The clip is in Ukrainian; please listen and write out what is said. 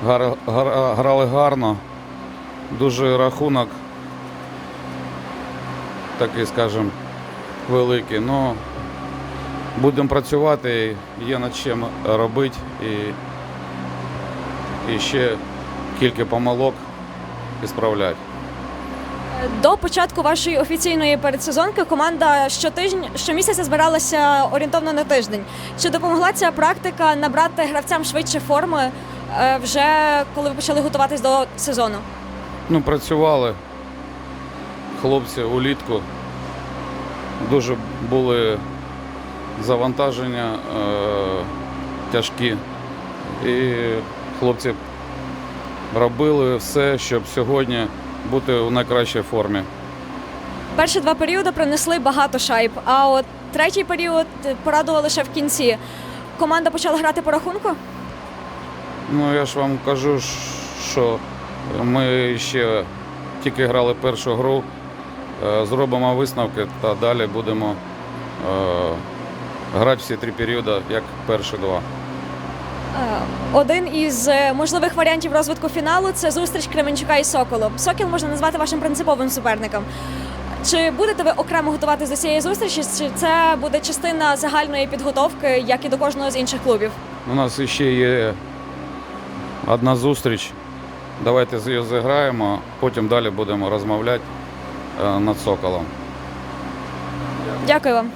Гар, гар- грали гарно, дуже рахунок, такий, скажімо, великий. Ну, будемо працювати, є над чим робити і, і ще кілька помилок ісправляти. До початку вашої офіційної передсезонки команда щотижня щомісяця збиралася орієнтовно на тиждень. Чи допомогла ця практика набрати гравцям швидше форми вже коли ви почали готуватись до сезону? Ну, працювали хлопці улітку. Дуже були завантаження е, тяжкі. І хлопці робили все, щоб сьогодні бути у найкращій формі. Перші два періоди принесли багато шайб, а от третій період порадував лише в кінці. Команда почала грати по рахунку. Ну, я ж вам кажу, що ми ще тільки грали першу гру, е, зробимо висновки та далі будемо е, грати всі три періоди, як перші два. Е, Один із можливих варіантів розвитку фіналу це зустріч Кременчука і Соколу. Сокіл можна назвати вашим принциповим суперником. Чи будете ви окремо готуватись до цієї зустрічі? Чи це буде частина загальної підготовки, як і до кожного з інших клубів? У нас ще є одна зустріч. Давайте її зіграємо, потім далі будемо розмовляти е, над соколом. Дякую вам.